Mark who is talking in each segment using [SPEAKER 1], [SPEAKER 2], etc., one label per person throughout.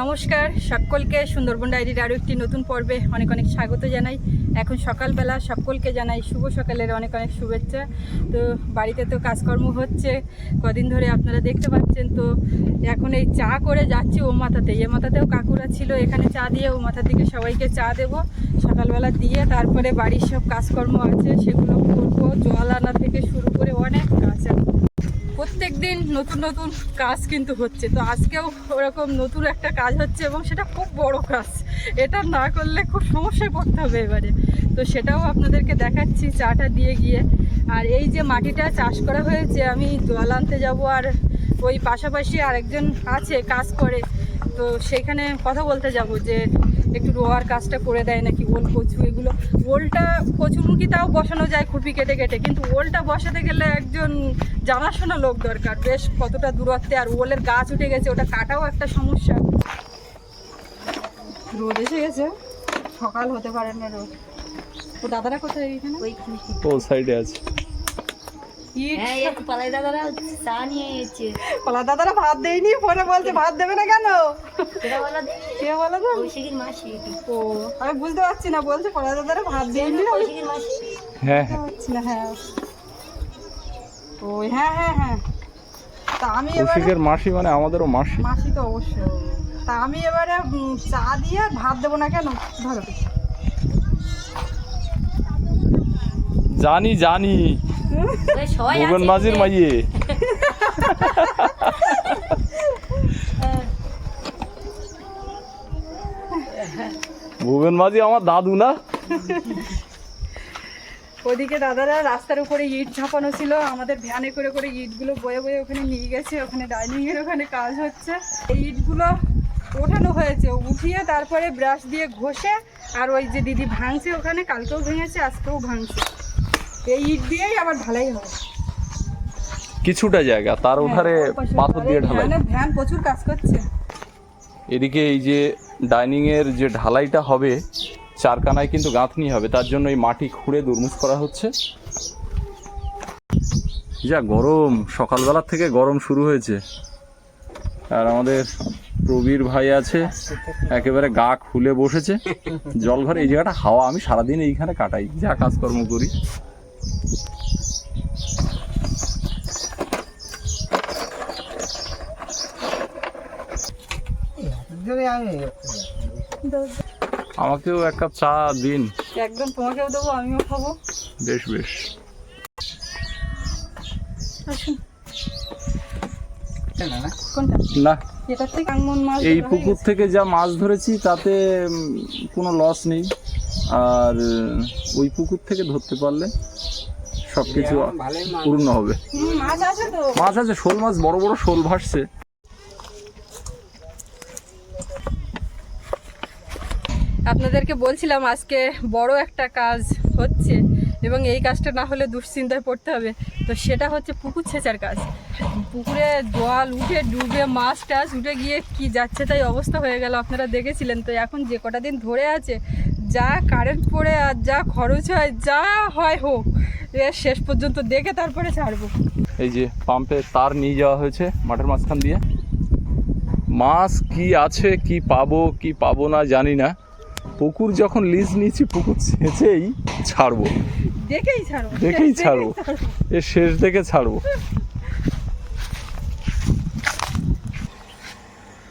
[SPEAKER 1] নমস্কার, সকলকে সুন্দরবন ডায়েরির আরও একটি নতুন পর্বে অনেক অনেক স্বাগত জানাই। এখন সকালবেলা সকলকে জানাই শুভ সকালের অনেক অনেক শুভেচ্ছা। তো বাড়িতে তো কাজকর্ম হচ্ছে, কদিন ধরে আপনারা দেখতে পাচ্ছেন, তো এখন এই চা করে যাচ্ছি ও মাথাতে এ মাথাতেও কাকুরা ছিল, এখানে চা দিয়ে ও মাথার দিকে সবাইকে চা দেবো। সকালবেলা দিয়ে তারপরে বাড়ির সব কাজকর্ম আছে, সেগুলো করব। জল আনা থেকে শুরু করে অনেক কাজ এখন প্রত্যেক দিন নতুন নতুন কাজ কিন্তু হচ্ছে। তো আজকেও ওরকম নতুন একটা কাজ হচ্ছে এবং সেটা খুব বড় কাজ। এটা না করলে খুব সমস্যায় পড়তে হবে এবারে। তো সেটাও আপনাদেরকে দেখাচ্ছি, চাটা দিয়ে গিয়ে। আর এই যে মাটিটা চাষ করা হয়েছে, আমি জল আনতে যাব আর ওই পাশাপাশি আরেকজন আছে কাজ করে। তো সেখানে কথা বলতে যাব যে একটু রোয়ার কাজটা করে দেয় নাকি ওল কচু এগুলো। ওলটা কচুমুখী তাও বসানো যায় খুপি কেটে কেটে, কিন্তু ওলটা বসাতে গেলে একজন জানাশোনা লোক দরকার। বেশ কতটা দূরত্বে আর ওলের গাছ উঠে গেছে, ওটা কাটাও একটা সমস্যা। রোদ এসে গেছে। সকাল হতে পারে না রোদ। ও দাদারা কোথায় এখানে?
[SPEAKER 2] ও সাইডে আছে।
[SPEAKER 3] পালাই দাদারা চা নিয়ে এসেছে।
[SPEAKER 1] দাদারা ভাত দেয়নি পরে বলছে ভাত দেবে না কেন? কে বলো তো?
[SPEAKER 3] কৌশিকের মাসি
[SPEAKER 1] ও আমি বুঝতে পারছি না বলছে কলা দাদারা ভাত দেয়নি।
[SPEAKER 2] হ্যাঁ হ্যাঁ।
[SPEAKER 1] হ্যাঁ। ওই হ্যাঁ হ্যাঁ হ্যাঁ। তা আমি এবারে
[SPEAKER 2] মাসি মানে আমাদেরও মাসি।
[SPEAKER 1] মাসি তো অবশ্যই। তা আমি এবারে চা দিয়ে আর ভাত দেবো না কেন? ধরো।
[SPEAKER 2] জানি জানি। ভুবন মাঝির মাইয়ে। ভুবন মাঝি আমার দাদু না?
[SPEAKER 1] ওদিকে দাদারা রাস্তার উপরে ইট ঝাপানো ছিল আমাদের ভ্যানে করে করে ইটগুলো বয়ে বয়ে ওখানে নিয়ে গেছে ওখানে ডাইনিং এর ওখানে কাজ হচ্ছে। এই ইটগুলো ওঠানো হয়েছে উঠিয়ে তারপরে ব্রাশ দিয়ে ঘষে আর ওই যে দিদি ভাঙছে ওখানে কালকেও ভেঙেছে আজকেও ভাঙছে। এই ইট দিয়েই আবার ঢালাই হবে
[SPEAKER 2] কিছুটা জায়গা তার ওধারে
[SPEAKER 1] হ্যাঁ, ওপাশে
[SPEAKER 2] পাথর দিয়ে ঢালাই।
[SPEAKER 1] ভ্যানে- ভ্যান প্রচুর কাজ করছে।
[SPEAKER 2] এদিকে এই যে ডাইনিং এর যে ঢালাইটা হবে চারকানায় কিন্তু গাঁথনি হবে তার জন্য এই মাটি খুঁড়ে দুর্মুষ করা হচ্ছে। যা গরম সকালবেলা থেকে গরম শুরু হয়েছে। আর আমাদের প্রবীর ভাই আছে একেবারে গা খুলে বসেছে। জল ঘরে এই জায়গাটা হাওয়া আমি সারাদিন এইখানে কাটাই যা কাজকর্ম করি। আমাকেও এক কাপ চা দিন।
[SPEAKER 1] একদম তোমাকেও দেবো আমিও খাব।
[SPEAKER 2] বেশ বেশ।
[SPEAKER 1] আসুন।
[SPEAKER 2] না? এই পুকুর থেকে যা মাছ ধরেছি তাতে কোনো লস নেই। আর ওই পুকুর থেকে ধরতে পারলে সব কিছু পূর্ণ হবে।
[SPEAKER 1] হুম, মাছ আছে তো।
[SPEAKER 2] মাছ আছে শোল মাছ বড় বড় শোল ভাসছে।
[SPEAKER 1] আপনাদেরকে বলছিলাম আজকে বড় একটা কাজ হচ্ছে এবং এই কাজটা না হলে দুশ্চিন্তায় পড়তে হবে। তো সেটা হচ্ছে পুকুর ছেঁচার কাজ। পুকুরে জল উঠে ডুবে মাছ টাছ উঠে গিয়ে কি যাচ্ছে তাই অবস্থা হয়ে গেল। আপনারা দেখেছিলেন তো এখন যে কটা দিন ধরে আছে যা কারেন্ট পড়ে আর যা খরচ হয় যা হয় হোক। শেষ পর্যন্ত দেখে তারপরে ছাড়বো।
[SPEAKER 2] এই যে পাম্পে তার নিয়ে যাওয়া হয়েছে মাঠের মাঝখান দিয়ে। মাছ কি আছে কি পাবো কি পাবো না জানি না। পুকুর যখন লিজ নিয়েছি পুকুর ছেঁচেই ছাড়বো।
[SPEAKER 1] দেখেই ছাড়বো
[SPEAKER 2] দেখেই ছাড়বো। এর শেষ দেখে ছাড়বো।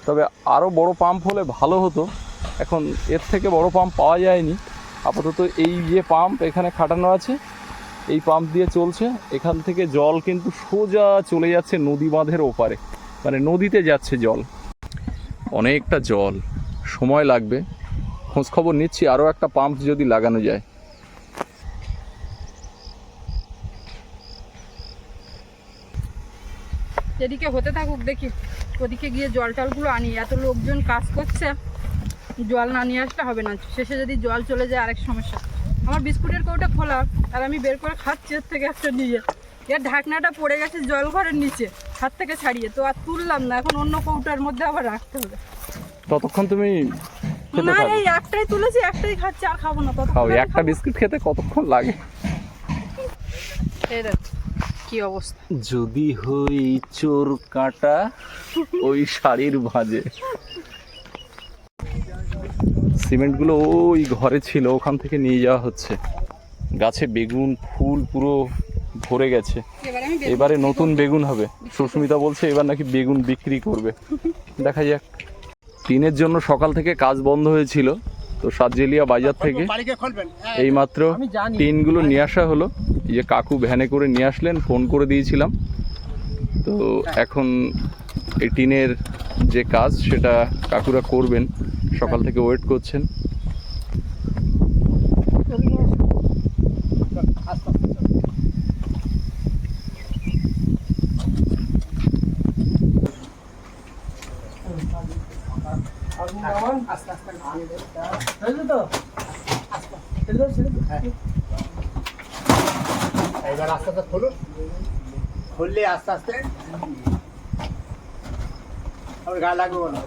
[SPEAKER 2] তবে আরও বড় পাম্প হলে ভালো হতো। এখন এর থেকে বড় পাম্প পাওয়া যায়নি। আপাতত এই যে পাম্প এখানে খাটানো আছে, এই পাম্প দিয়ে চলছে। এখান থেকে জল কিন্তু সোজা চলে যাচ্ছে নদী বাঁধের ওপারে। মানে নদীতে যাচ্ছে জল। অনেকটা জল। সময় লাগবে। খোঁজ খবর নিচ্ছি, আরও একটা পাম্প যদি লাগানো যায়।
[SPEAKER 1] এদিকে হতে থাকুক, দেখি। ওদিকে গিয়ে জল টলগুলো আনি। এত লোকজন কাজ করছে। জল না নিয়ে আসলে হবে না। শেষে যদি জল চলে যায় আরেক সমস্যা। আমার বিস্কুটের কৌটা খোলা আর আমি বের করে খাচ্ছি এর থেকে একটা নিয়ে। এর ঢাকনাটা পড়ে গেছে জল ঘরের নিচে হাত থেকে ছাড়িয়ে। তো আর তুললাম না এখন অন্য কৌটার মধ্যে আবার রাখতে হবে।
[SPEAKER 2] ততক্ষণ তুমি
[SPEAKER 1] না এই একটাই তুলেছি একটাই খাচ্ছি আর খাব না
[SPEAKER 2] খাও একটা বিস্কুট খেতে কতক্ষণ লাগে?
[SPEAKER 1] এই দেখ কি অবস্থা।
[SPEAKER 2] যদি হই চোর কাটা ওই শাড়ির ভাজে। সিমেন্টগুলো ওই ঘরে ছিল ওখান থেকে নিয়ে যাওয়া হচ্ছে। গাছে বেগুন ফুল পুরো ভরে গেছে।
[SPEAKER 1] এবারে
[SPEAKER 2] নতুন বেগুন হবে। সুস্মিতা বলছে এবার নাকি বেগুন বিক্রি করবে। দেখা যাক। টিনের জন্য সকাল থেকে কাজ বন্ধ হয়েছিল। তো সাতজেলিয়া বাজার থেকে এইমাত্র টিনগুলো নিয়ে আসা হলো। যে কাকু ভ্যানে করে নিয়ে আসলেন ফোন করে দিয়েছিলাম। তো এখন এই টিনের যে কাজ সেটা কাকুরা করবেন। সকাল থেকে ওয়েট করছেন।
[SPEAKER 4] এবার আস্তে আস্তে খুলুন খুললে আস্তে আস্তে আবার গায়ে লাগবে না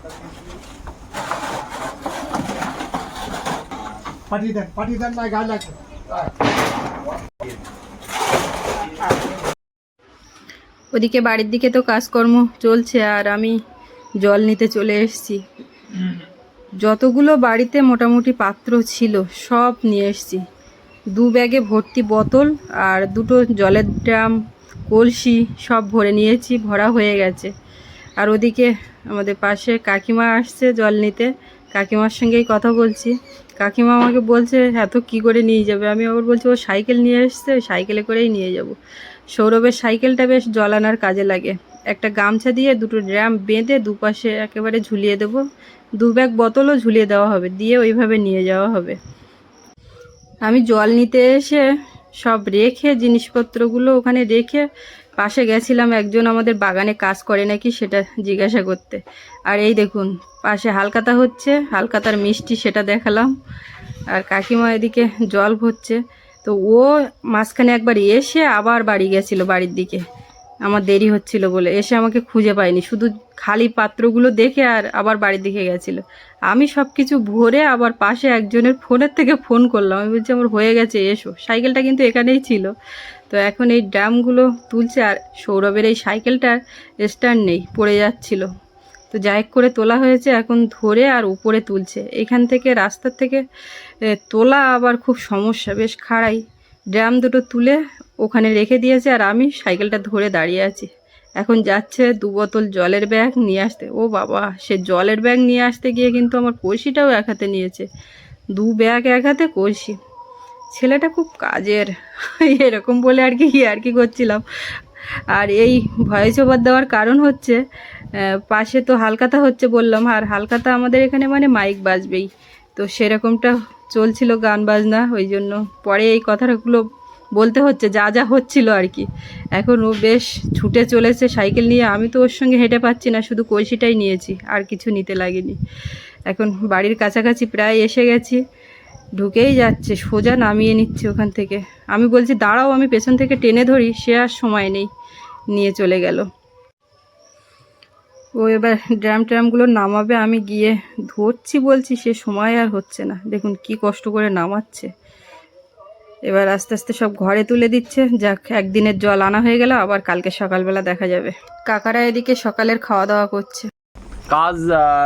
[SPEAKER 4] পাঠিয়ে দেন পাঠিয়ে দেন না গায়ে লাগবে।
[SPEAKER 1] ওদিকে বাড়ির দিকে তো কাজকর্ম চলছে, আর আমি জল নিতে চলে এসেছি। যতগুলো বাড়িতে মোটামুটি পাত্র ছিল, সব নিয়ে এসেছি। দু ব্যাগে ভর্তি বোতল আর দুটো জলের ড্রাম, কলসি সব ভরে নিয়েছি, ভরা হয়ে গেছে। আর ওদিকে আমাদের পাশে কাকিমা আসছে জল নিতে। কাকিমার সঙ্গেই কথা বলছি। কাকিমা আমাকে বলছে এত কি করে নিয়ে যাবে? আমি আবার বলছি, ও সাইকেল নিয়ে এসছে, সাইকেলে করেই নিয়ে যাব। সৌরভের সাইকেলটা বেশ জল আনার কাজে লাগে। একটা গামছা দিয়ে দুটো ড্রাম বেঁধে দুপাশে একেবারে ঝুলিয়ে দেবো। দু ব্যাগ বোতলও ঝুলিয়ে দেওয়া হবে, দিয়ে ওইভাবে নিয়ে যাওয়া হবে। আমি জল নিতে এসে সব রেখে জিনিসপত্রগুলো ওখানে রেখে পাশে গেছিলাম, একজন আমাদের বাগানে কাজ করে নাকি সেটা জিজ্ঞাসা করতে। আর এই দেখুন, পাশে হালকাতা হচ্ছে, হালকাতার মিষ্টি সেটা দেখালাম। আর কাকিমা এদিকে জল ভরছে। তো ও মাঝখানে একবার এসে আবার বাড়ি গেছিল বাড়ির দিকে। আমার দেরি হচ্ছিল বলে, এসে আমাকে খুঁজে পায়নি। শুধু খালি পাত্রগুলো দেখে আর আবার বাড়ির দিকে গেছিল। আমি সব কিছু ভরে আবার পাশে একজনের ফোনের থেকে ফোন করলাম। আমি বলছি, আমার হয়ে গেছে, এসো। সাইকেলটা কিন্তু এখানেই ছিল। তো এখন এই ড্রামগুলো তুলছে আর সৌরভের এই সাইকেলটার স্ট্যান্ড নেই, পড়ে যাচ্ছিল। তো যাই করে তোলা হয়েছে, এখন ধরে আর উপরে তুলছে। এখান থেকে রাস্তার থেকে তোলা আবার খুব সমস্যা, বেশ খাড়াই। ড্রাম দুটো তুলে ওখানে রেখে দিয়েছে আর আমি সাইকেলটা ধরে দাঁড়িয়ে আছি। এখন যাচ্ছে দু বোতল জলের ব্যাগ নিয়ে আসতে। ও বাবা, সে জলের ব্যাগ নিয়ে আসতে গিয়ে কিন্তু আমার কলসিটাও এক হাতে নিয়েছে। দু ব্যাগ এক হাতে কলসি। ছেলেটা খুব কাজের, এরকম বলে আর কি আর কি করছিলাম। আর এই ভয়েস ওভার দেওয়ার কারণ হচ্ছে পাশে তো হালকাতা হচ্ছে বললাম, আর হালকাতা আমাদের এখানে মানে মাইক বাজবেই। তো সেরকমটা চলছিল গান বাজনা, ওই জন্য পরে এই কথাগুলো বলতে হচ্ছে, যা যা হচ্ছিল আর কি। এখন ও বেশ ছুটে চলেছে সাইকেল নিয়ে, আমি তো ওর সঙ্গে হেঁটে পাচ্ছি না, শুধু কলসিটাই নিয়েছি, আর কিছু নিতে লাগেনি। এখন বাড়ির কাছাকাছি প্রায় এসে গেছি। ঢুকেই যাচ্ছে, সোজা নামিয়ে নিচ্ছে ওখান থেকে। আমি বলছি, দাঁড়াও, আমি পেছন থেকে টেনে ধরি, সে আর সময় নেই। নিয়ে চলে গেল। ও এবার ড্রাম ট্রামগুলো নামাবে, আমি গিয়ে ধরছি বলছি, সে সময় আর হচ্ছে না। দেখুন কি কষ্ট করে নামাচ্ছে। এবার আস্তে আস্তে সব ঘরে তুলে দিচ্ছে। যাক, একদিনের জল আনা হয়ে গেল, আবার কালকে সকালবেলা দেখা যাবে। কাকারা এদিকে সকালের খাওয়া দাওয়া করছে।
[SPEAKER 2] কাজ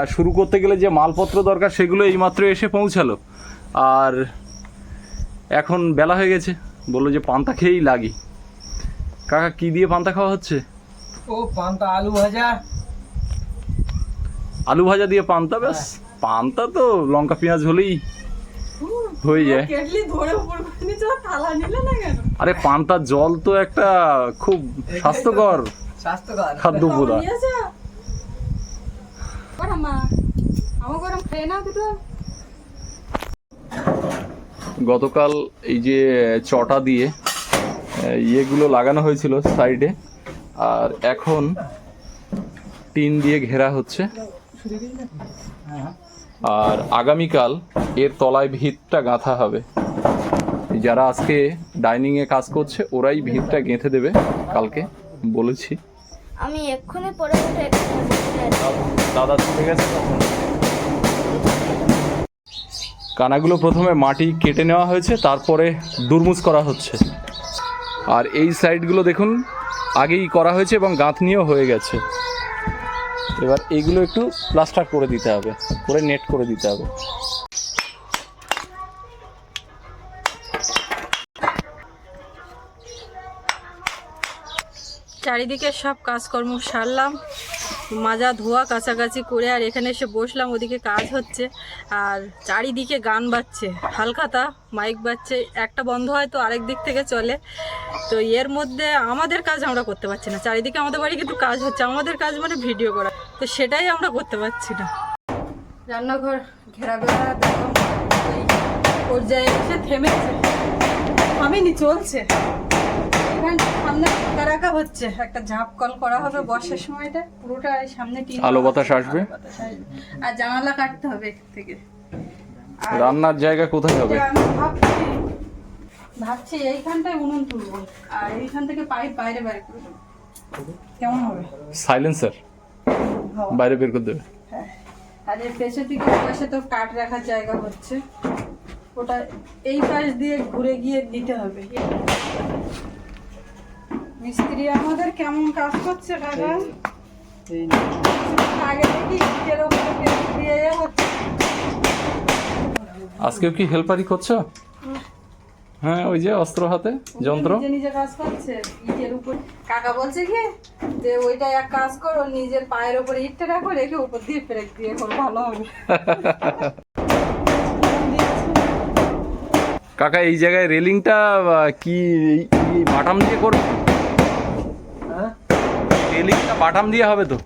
[SPEAKER 2] শুরু করতে গেলে যে মালপত্র দরকার, সেগুলো এইমাত্র এসে পৌঁছালো। আর এখন বেলা হয়ে গেছে। বলল যে পান্তা খেয়েই লাগি। কাকা কি দিয়ে পান্তা খাওয়া হচ্ছে?
[SPEAKER 4] ও পান্তা আলু ভাজা।
[SPEAKER 2] আলু ভাজা দিয়ে পান্তা ব্যাস। পান্তা তো লঙ্কা পেঁয়াজ হলেই হয়ে যায়। আরে পান্তা জল তো একটা খুব স্বাস্থ্যকর
[SPEAKER 4] স্বাস্থ্যকর।
[SPEAKER 2] খাদ্য উপাদান। গতকাল এই যে চটা দিয়ে ইয়েগুলো লাগানো হয়েছিল সাইডে আর এখন টিন দিয়ে ঘেরা হচ্ছে। আর আগামীকাল এর তলায় ভিতটা গাঁথা হবে। যারা আজকে ডাইনিং এ কাজ করছে ওরাই ভিতটা গেঁথে দেবে কালকে বলেছি।
[SPEAKER 3] আমি এক্ষুনি পরে।
[SPEAKER 2] দাদা চলে গেছে তখন কানাগুলো প্রথমে মাটি কেটে নেওয়া হয়েছে, তারপরে দুরমুজ করা হচ্ছে। আর এই সাইডগুলো দেখুন, আগেই করা হয়েছে এবং গাঁথনিও হয়ে গেছে। এবার এইগুলো একটু প্লাস্টার করে দিতে হবে, করে নেট করে দিতে হবে।
[SPEAKER 1] চারিদিকে সব কাজকর্ম সারলাম। মাজা ধোয়া কাছাকাছি করে আর এখানে এসে বসলাম, ওদিকে কাজ হচ্ছে। আর চারিদিকে গান বাজছে, হালখাতা মাইক বাজছে, একটা বন্ধ হয় তো আরেক দিক থেকে চলে। তো এর মধ্যে আমাদের কাজ আমরা করতে পারছি না, চারিদিকে আমাদের বাড়ি কিন্তু কাজ হচ্ছে, আমাদের কাজ মানে ভিডিও করা। তো সেটাই আমরা করতে পারছি না। রান্নাঘর ঘেরা বেড়া পর্যায়ে এসে থেমেছে। থামেনি, চলছে। এখানে সামনে ফাঁকা রাখা হচ্ছে। একটা ঝাঁপ কল করা হবে বর্ষার সময়টা। পুরোটা এই সামনে টিন
[SPEAKER 2] আলো বাতাস আসবে?
[SPEAKER 1] আলো বাতাস আসবে। আর জানালা কাটতে হবে এখান থেকে।
[SPEAKER 2] রান্নার জায়গা কোথায় হবে?
[SPEAKER 1] আমি ভাবছি ভাবছি এইখানটায় উনুন তুলবো। আর এইখান থেকে পাইপ বাইরে বাইরে করে দেবো। কেমন হবে?
[SPEAKER 2] সাইলেন্সার
[SPEAKER 1] হাওয়া।
[SPEAKER 2] বাইরে বের করে দেবে?
[SPEAKER 1] হ্যাঁ। আর এর পেছন দিকে পাশে তো কাঠ রাখার জায়গা হচ্ছে। ওটা এই পাশ দিয়ে ঘুরে গিয়ে দিতে হবে। মিস্ত্রি আমাদের কেমন কাজ করছে দাদা? আগে দেখি ইটের ওপরে দিয়ে হচ্ছে?
[SPEAKER 2] আজকেও কি হেল্পারি করছ? হ্যাঁ ওই যে অস্ত্র হাতে যন্ত্র।
[SPEAKER 1] নিজে নিজে কাজ করছে ইটের উপর। কাকা বলছে কি যে ওইটা এক কাজ করো নিজের পায়ের উপরে ইটটা রাখো রেখে উপর দিয়ে পেরেক দিয়ে করো ভালো হবে।
[SPEAKER 2] কাকা এই জায়গায় রেলিংটা কি বাটাম দিয়ে করবে? রেলিংটা বাটাম দিয়ে হবে তো?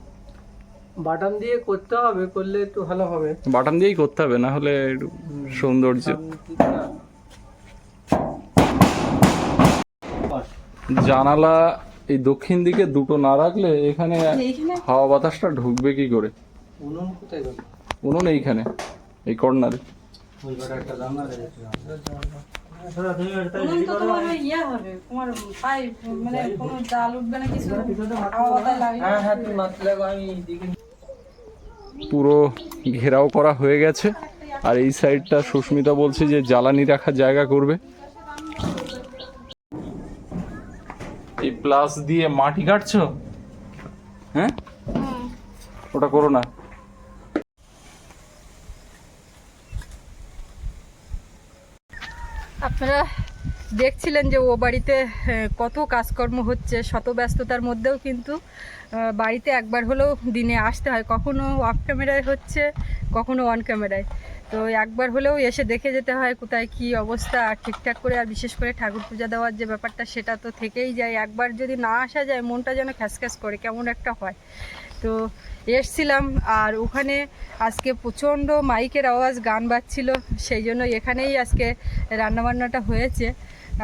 [SPEAKER 5] বাটাম দিয়ে করতে হবে করলে একটু ভালো হবে।
[SPEAKER 2] বাটাম দিয়েই করতে হবে না হলে একটু সৌন্দর্য। জানালা এই দক্ষিণ দিকে দুটো না রাখলে এখানে হাওয়া বাতাসটা ঢুকবে কি করে?
[SPEAKER 5] উনুন কোথায় গেল?
[SPEAKER 2] উনুন এইখানে এই কর্নারে।
[SPEAKER 1] ইয়ে মানে কোনো জাল উঠবে না কিছু। হাওয়া বাতাস লাগবে।
[SPEAKER 5] হ্যাঁ হ্যাঁ
[SPEAKER 2] পুরো ঘেরাও করা হয়ে গেছে। আর এই সাইডটা সুস্মিতা বলছে যে জ্বালানি রাখার জায়গা করবে। এই প্লাস দিয়ে মাটি কাটছো? হ্যাঁ। ওটা করো না।
[SPEAKER 1] আপনারা দেখছিলেন যে ও বাড়িতে কত কাজকর্ম হচ্ছে শত ব্যস্ততার মধ্যেও কিন্তু বাড়িতে একবার হলেও দিনে আসতে হয়। কখনো অফ ক্যামেরায় হচ্ছে কখনো অন ক্যামেরায় তো একবার হলেও এসে দেখে যেতে হয় কোথায় কি অবস্থা ঠিকঠাক করে, আর বিশেষ করে ঠাকুর পূজা দেওয়ার যে ব্যাপারটা, সেটা তো থেকেই যায়। একবার যদি না আসা যায়, মনটা যেন খ্যাসখ্যাস করে, কেমন একটা হয়। তো এসছিলাম, আর ওখানে আজকে প্রচণ্ড মাইকের আওয়াজ, গান বাজছিল। সেই জন্য এখানেই আজকে রান্নাবান্নাটা হয়েছে।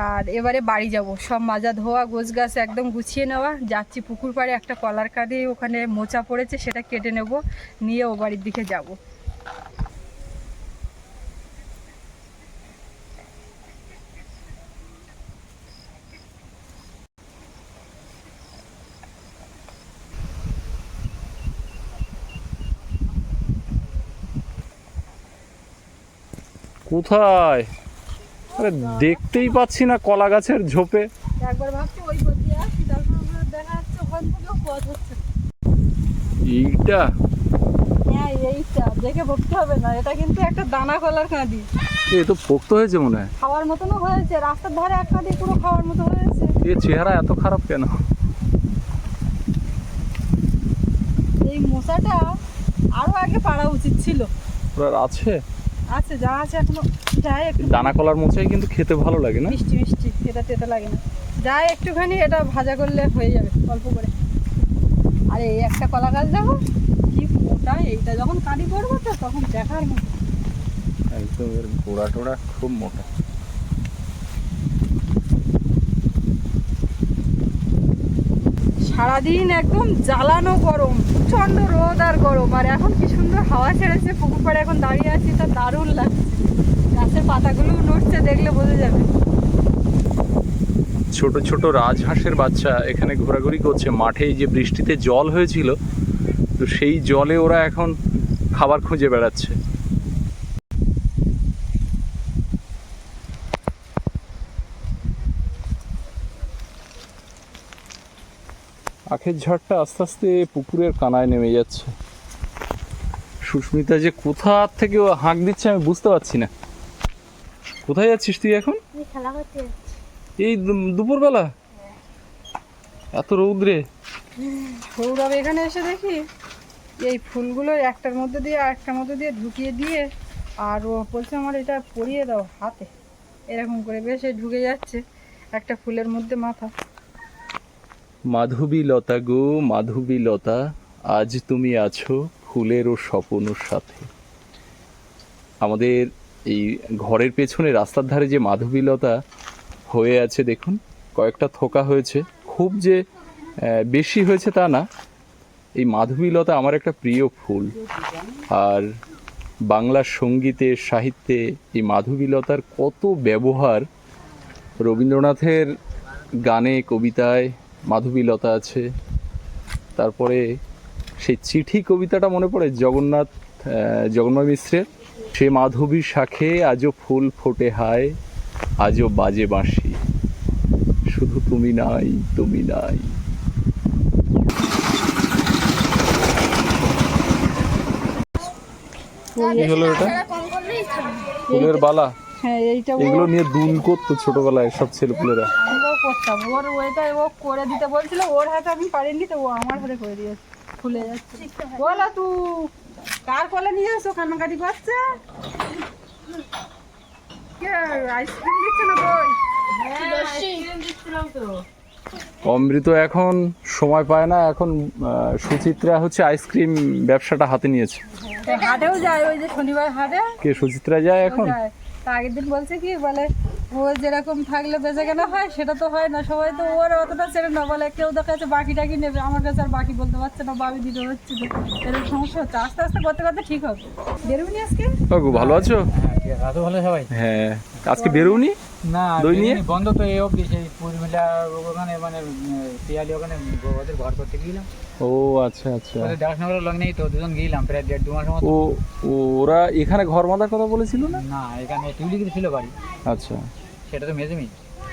[SPEAKER 1] আর এবারে বাড়ি যাব। সব মাজা ধোয়া, গোছ গাছ একদম গুছিয়ে নেওয়া। যাচ্ছি পুকুর পাড়ে, একটা কলার কাঁধে ওখানে মোচা পড়েছে, সেটা কেটে নেব। নিয়ে ও বাড়ির দিকে যাব।
[SPEAKER 2] কোথায়? আরে দেখতেই পাচ্ছি না কলা গাছের ঝোপে। এইটা?
[SPEAKER 1] হ্যাঁ এইটা। দেখে ভক্তি হবে না এটা কিন্তু একটা দানা কলার কাঁদি
[SPEAKER 2] এ তো পোক্ত হয়েছে মনে হয়।
[SPEAKER 1] খাওয়ার মতনও হয়েছে রাস্তার ধারে এক কাঁদি পুরো খাওয়ার মতো হয়েছে।
[SPEAKER 2] এ চেহারা এত খারাপ কেন?
[SPEAKER 1] এই মশাটা আরও আগে পাড়া উচিত ছিল।
[SPEAKER 2] আছে?
[SPEAKER 1] আছে যা আছে এখনও যায় একটু।
[SPEAKER 2] দানা কলার মোচাই কিন্তু খেতে ভালো লাগে না?
[SPEAKER 1] মিষ্টি মিষ্টি এটা তেতে লাগে না। যায় একটুখানি এটা ভাজা করলে হয়ে যাবে অল্প করে। আর এই একটা কলা গাছ দেখো কি মোটা এইটা যখন কাঁদি পড়ব তো তখন দেখার মতো।
[SPEAKER 2] একদম এর গোড়া টোড়া খুব মোটা।
[SPEAKER 1] সারাদিন একদম জ্বালানো গরম, প্রচণ্ড রোদ আর গরম। আর এখন কি সুন্দর হাওয়া ছেড়েছে, পুকুর পাড়ে এখন দাঁড়িয়ে আছি তা দারুণ লাগছে। গাছের পাতাগুলো নড়ছে, দেখলে বোঝা যাবে।
[SPEAKER 2] ছোট ছোট রাজহাঁসের বাচ্চা এখানে ঘোরাঘুরি করছে। মাঠে যে বৃষ্টিতে জল হয়েছিল, তো সেই জলে ওরা এখন খাবার খুঁজে বেড়াচ্ছে। আখের ঝড়টা আস্তে আস্তে পুকুরের কানায় নেমে যাচ্ছে। সুস্মিতা যে কোথা থেকে ও হাঁক দিচ্ছে আমি বুঝতে পারছি না। কোথায় যাচ্ছিস তুই এখন?
[SPEAKER 3] আমি খেলা করতে যাচ্ছি।
[SPEAKER 2] এই দু- দুপুরবেলা? এত রৌদ্রে।
[SPEAKER 1] সৌরভ এখানে এসে দেখি এই ফুলগুলো একটার মধ্যে দিয়ে আর একটার মধ্যে দিয়ে ঢুকিয়ে দিয়ে আর ও বলছে আমার এটা পরিয়ে দাও হাতে। এরকম করে বেশ ঢুকে যাচ্ছে একটা ফুলের মধ্যে মাথা।
[SPEAKER 2] মাধবী লতা গো মাধবী লতা আজ তুমি আছো ফুলের ও স্বপনর সাথে। আমাদের এই ঘরের পেছনে রাস্তার ধারে যে মাধবী লতা হয়ে আছে, দেখুন, কয়েকটা থোকা হয়েছে। খুব যে বেশি হয়েছে তা না। এই মাধবী লতা আমার একটা প্রিয় ফুল। আর বাংলা সঙ্গীতে, সাহিত্যে এই মাধবী লতার কত ব্যবহার রবীন্দ্রনাথের গানে, কবিতায় মাধবীলতা আছে। তারপরে সেই চিঠি কবিতাটা মনে পড়ে? জগন্নাথ জগন্নাথ মিশ্রের? সে মাধবী শাখে আজও ফুল ফোটে হায় আজও বাজে বাঁশি। শুধু তুমি নাই তুমি নাই। কি হলো এটা? ফুলের বালা?
[SPEAKER 1] হ্যাঁ এইটা
[SPEAKER 2] এগুলো নিয়ে দুল করতো ছোটবেলায় সব ছেলেপুলেরা।
[SPEAKER 1] করতাম। ওর ওইটা ও করে দিতে বলছিল ওর হাতে আমি পারিনি তো ও আমার হাতে করে দিয়েছে ফুলে যাচ্ছে। বলা তু কার কলে নিয়ে এসো কান্নাকাটি করছে? আইসক্রিম দিচ্ছে না বই আইসক্রিম দিচ্ছিলাম তো।
[SPEAKER 2] অমৃত এখন সময় পায় না এখন সুচিত্রা হচ্ছে আইসক্রিম ব্যবসাটা হাতে নিয়েছে।
[SPEAKER 1] হাটেও যায় ওই যে শনিবার হাটে।
[SPEAKER 2] কে সুচিত্রা যায় এখন?
[SPEAKER 1] তা আগের দিন বলছে কি বলে ও যেরকম থাকলে বেঁচে কেনা হয় সেটা তো হয় না। সবাই তো ওর অতটা ছেড়ে না বলে কেউ দেখা যাচ্ছে বাকি টাকি নেবে আমার কাছে আর বাকি বলতে পারছে না বাবি দিতে হচ্ছে এরকম সমস্যা হচ্ছে। আস্তে আস্তে করতে করতে ঠিক হবে। বেরোবি আজকে?
[SPEAKER 2] কাকু ভালো আছো?
[SPEAKER 5] রাতও ভালো সবাই?
[SPEAKER 2] হ্যাঁ। আজকে বেরোনি?
[SPEAKER 5] না
[SPEAKER 2] দই নিয়ে?
[SPEAKER 5] বন্ধ তো এই অবধি সেই পূর্ণিলা ওখানে মানে পিয়ালি ওখানে ওদের ঘর করতে গেলাম
[SPEAKER 2] ও আচ্ছা আচ্ছা।
[SPEAKER 5] দেখাশোনা করার লোক নেই তো দুজন গেলাম প্রায় দেড় দু মতো।
[SPEAKER 2] ও ওরা এখানে ঘর বাঁধার কথা বলেছিল না?
[SPEAKER 5] না এখানে টিউলিগিরি ছিল বাড়ি।
[SPEAKER 2] আচ্ছা।
[SPEAKER 5] সেটা তো মেজেমি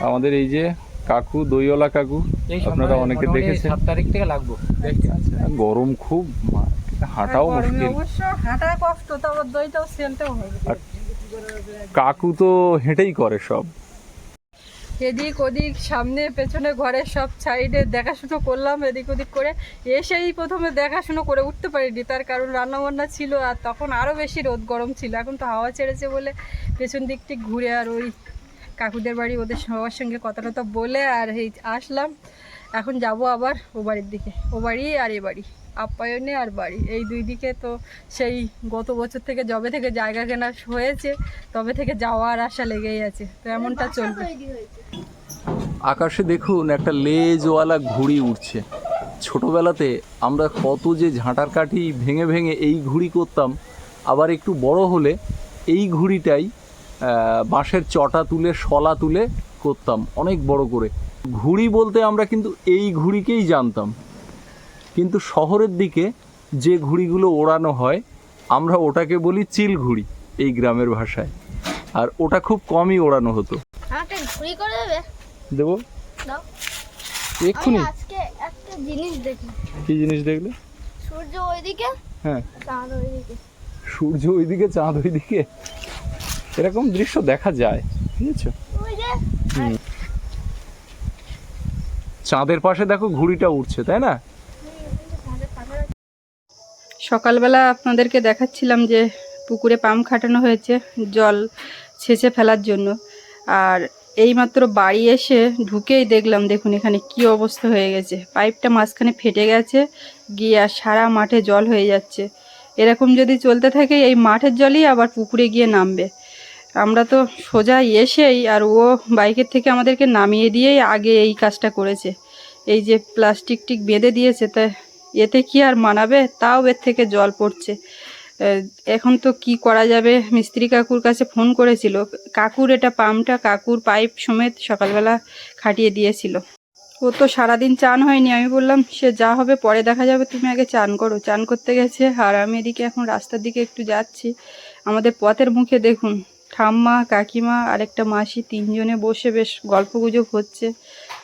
[SPEAKER 2] আমাদের এই যে কাকু দইওয়ালা কাকু
[SPEAKER 5] এই
[SPEAKER 2] আপনারা অনেকে দেখেছেন।
[SPEAKER 5] সাত তারিখ থেকে লাগবো।
[SPEAKER 2] আচ্ছা, গরম খুব হাঁটাও মুশকিল।
[SPEAKER 1] হাঁটা কষ্ট তারপর দইটাও সেলটাও হবে।
[SPEAKER 2] আর কাকু তো হেঁটেই করে সব।
[SPEAKER 1] এদিক ওদিক, সামনে, পেছনে ঘরের সব সাইডে দেখাশুনো করলাম এদিক ওদিক করে। এসেই প্রথমে দেখাশুনো করে উঠতে পারিনি, তার কারণ রান্নাবান্না ছিল আর তখন আরও বেশি রোদ গরম ছিল। এখন তো হাওয়া ছেড়েছে বলে পেছন দিক ঠিক ঘুরে আর ওই কাকুদের বাড়ি ওদের সবার সঙ্গে কথা বলে আর এই আসলাম। এখন যাব আবার ও বাড়ির দিকে। ও বাড়ি আর এ বাড়ি। আপ্যায়নে আর বাড়ি। এই দুই দিকে তো সেই গত বছর থেকে জবে থেকে জায়গা কেনা হয়েছে তবে থেকে যাওয়া আর আসা লেগেই আছে। তো এমনটা চলবে।
[SPEAKER 2] আকাশে দেখুন একটা লেজওয়ালা ঘুড়ি উঠছে ছোটবেলাতে আমরা কত যে ঝাঁটার কাঠি ভেঙে ভেঙে এই ঘুড়ি করতাম আবার একটু বড় হলে এই ঘুড়িটাই বাঁশের চটা তুলে শলা তুলে করতাম অনেক বড় করে। ঘুড়ি বলতে আমরা কিন্তু এই ঘুড়িকেই জানতাম। কিন্তু শহরের দিকে যে ঘুড়িগুলো ওড়ানো হয় আমরা ওটাকে বলি চিল ঘুড়ি এই গ্রামের ভাষায়। আর ওটা খুব কমই ওড়ানো হতো।
[SPEAKER 3] দেবে?
[SPEAKER 2] এক্ষুনি
[SPEAKER 3] আমি আজকে একটা জিনিস দেখি
[SPEAKER 2] কি জিনিস দেখলে?
[SPEAKER 3] সূর্য ওইদিকে?
[SPEAKER 2] হ্যাঁ।
[SPEAKER 3] চাঁদ ওইদিকে।
[SPEAKER 2] সূর্য ওইদিকে চাঁদ ওইদিকে? এরকম দৃশ্য দেখা যায় বুঝেছ? চাঁদের পাশে দেখো ঘুড়িটা উঠছে তাই না?
[SPEAKER 1] সকালবেলা আপনাদেরকে দেখাচ্ছিলাম যে পুকুরে পাম্প খাটানো হয়েছে, জল ছেঁচে ফেলার জন্য। আর এইমাত্র বাড়ি এসে ঢুকেই দেখলাম, দেখুন এখানে কি অবস্থা হয়ে গেছে। পাইপটা মাঝখানে ফেটে গেছে, গিয়ে আর সারা মাঠে জল হয়ে যাচ্ছে। এরকম যদি চলতে থাকে, এই মাঠের জলই আবার পুকুরে গিয়ে নামবে। আমরা তো সোজা এসেই আর ও বাইকের থেকে আমাদেরকে নামিয়ে দিয়েই আগে এই কাজটা করেছে। এই যে প্লাস্টিক টিক বেঁধে দিয়েছে, তা এতে কি আর মানাবে? তাও এর থেকে জল পড়ছে। এখন তো কি করা যাবে? মিস্ত্রি কাকুর কাছে ফোন করেছিল। কাকুর এটা পাম্পটা কাকুর পাইপ সমেত সকালবেলা খাটিয়ে দিয়েছিল। ও তো সারাদিন চান হয়নি। আমি বললাম, সে যা হবে পরে দেখা যাবে। তুমি আগে চান করো। চান করতে গেছে আর আমি এদিকে এখন রাস্তার দিকে একটু যাচ্ছি। আমাদের পথের মুখে দেখুন ঠাম্মা, কাকিমা আর একটা মাসি তিনজনে বসে বেশ গল্পগুজব হচ্ছে।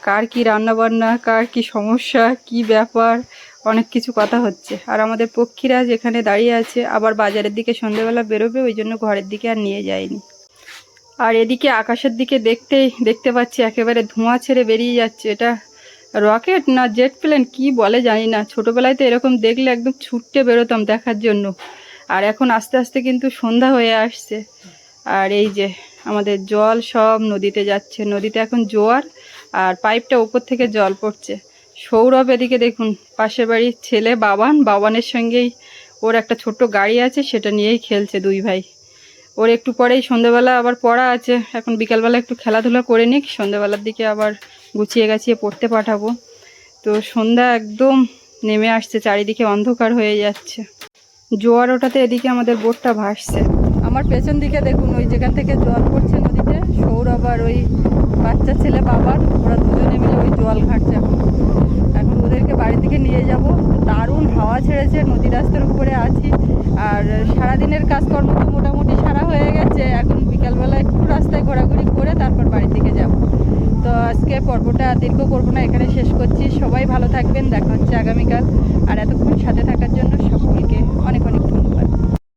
[SPEAKER 1] কার কি রান্নাবান্না, কার কি সমস্যা, কি ব্যাপার, অনেক কিছু কথা হচ্ছে। আর আমাদের পক্ষীরা যেখানে দাঁড়িয়ে আছে, আবার বাজারের দিকে সন্ধ্যেবেলা বেরোবে, ওই জন্য ঘরের দিকে আর নিয়ে যায়নি। আর এদিকে আকাশের দিকে দেখতেই, দেখতে পাচ্ছি একেবারে ধোঁয়া ছেড়ে বেরিয়ে যাচ্ছে। এটা রকেট না জেট প্লেন, কি বলে জানি না। ছোটোবেলায় তো এরকম দেখলে একদম ছুটতে বেরোতাম দেখার জন্য। আর এখন আস্তে আস্তে কিন্তু সন্ধ্যা হয়ে আসছে। আর এই যে আমাদের জল সব নদীতে যাচ্ছে। নদীতে এখন জোয়ার আর পাইপটা উপর থেকে জল পড়ছে। সৌরভ এদিকে দেখুন, পাশের বাড়ির ছেলে বাবান, বাবানের সঙ্গেই ওর একটা ছোট্ট গাড়ি আছে, সেটা নিয়েই খেলছে দুই ভাই। ওর একটু পরেই সন্ধ্যেবেলা আবার পড়া আছে। এখন বিকালবেলা একটু খেলাধুলা করে নিক সন্ধ্যেবেলার দিকে আবার গুছিয়ে গাছিয়ে পড়তে পাঠাবো। তো সন্ধ্যা একদম নেমে আসছে, চারিদিকে অন্ধকার হয়ে যাচ্ছে। জোয়ার ওঠাতে এদিকে আমাদের বোটটা ভাসছে। আমার পেছন দিকে দেখুন, ওই যেখান থেকে জল পড়ছে নদীতে, সৌরভ আর ওই বাচ্চা ছেলে বাবার, ওরা দুজনে মিলে ওই জল ঘাটছে এখন। এখন ওদেরকে বাড়ি থেকে নিয়ে যাব। দারুণ হাওয়া ছেড়েছে, নদী রাস্তার উপরে আছি। আর সারাদিনের কাজকর্ম তো মোটামুটি সারা হয়ে গেছে। এখন বিকালবেলা একটু রাস্তায় ঘোরাঘুরি করে তারপর বাড়ি থেকে যাব। তো আজকে পর্বটা দীর্ঘ করব না, এখানে শেষ করছি। সবাই ভালো থাকবেন, দেখা হচ্ছে আগামীকাল। আর এতক্ষণ সাথে থাকার জন্য সকলকে